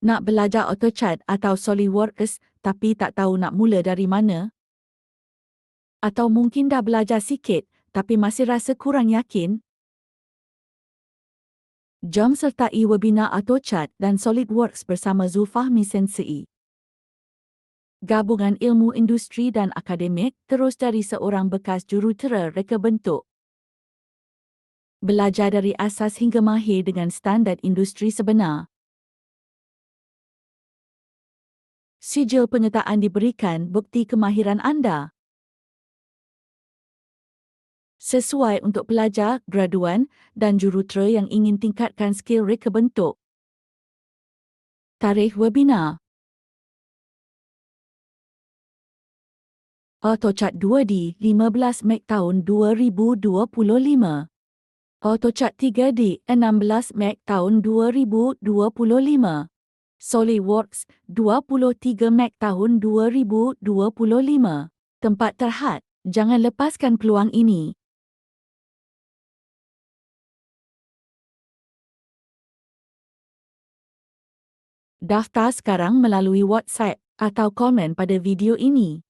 Nak belajar AutoCAD atau SolidWorks tapi tak tahu nak mula dari mana? Atau mungkin dah belajar sikit tapi masih rasa kurang yakin? Jom sertai webinar AutoCAD dan SolidWorks bersama Zulfahmi Sensei. Gabungan ilmu industri dan akademik terus dari seorang bekas jurutera reka bentuk. Belajar dari asas hingga mahir dengan standard industri sebenar. Sijil penyertaan diberikan bukti kemahiran anda. Sesuai untuk pelajar, graduan dan jurutera yang ingin tingkatkan skil reka bentuk. Tarikh webinar AutoCAD 2D 15 Mac tahun 2025 AutoCAD 3D 16 Mac tahun 2025 SolidWorks 23 Mac tahun 2025 Tempat terhad, jangan lepaskan peluang ini. Daftar sekarang melalui WhatsApp atau komen pada video ini.